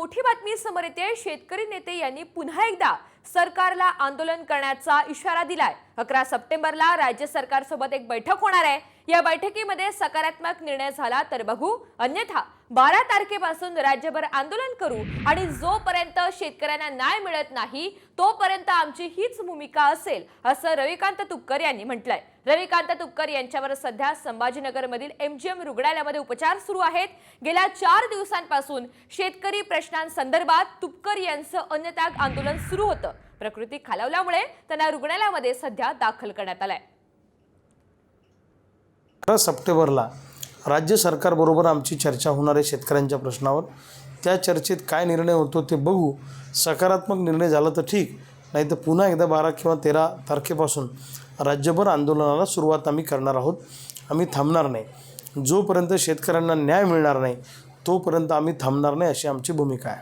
मोठी बातमी समोर येते. शेतकरी नेते यांनी पुन्हा एकदा सरकारला आंदोलन करण्याचा इशारा दिलाय. अकरा सप्टेंबरला राज्य सरकारसोबत एक बैठक होणार आहे. या बैठकीमध्ये सकारात्मक निर्णय झाला तर बघू. अन्यथा बारा तारखेपासून राज्यभर आंदोलन करू आणि जोपर्यंत शेतकऱ्यांना न्याय मिळत नाही तोपर्यंत आमची हीच भूमिका असेल असं रविकांत तुपकर यांनी म्हटलंय. रविकांत तुपकर यांच्यावर सध्या संभाजीनगरमधील एमजीएम रुग्णालयामध्ये उपचार सुरू आहेत. गेल्या चार दिवसांपासून शेतकरी प्रश्नांसंदर्भात तुपकर यांचं अन्नत्याग आंदोलन सुरू होतं. प्रकृती खालावल्यामुळे त्यांना रुग्णालयामध्ये सध्या दाखल करण्यात आलाय. सप्टेंबरला राज्य सरकारबरोबर आमची चर्चा होणार आहे शेतकऱ्यांच्या प्रश्नावर. त्या चर्चेत काय निर्णय होतो ते बघू. सकारात्मक निर्णय झाला तर ठीक. नाही तर पुन्हा एकदा बारा किंवा तेरा तारखेपासून राज्यभर आंदोलनाला सुरुवात आम्ही करणार आहोत. आम्ही थांबणार नाही. जोपर्यंत शेतकऱ्यांना न्याय मिळणार नाही तोपर्यंत आम्ही थांबणार नाही अशी आमची भूमिका आहे.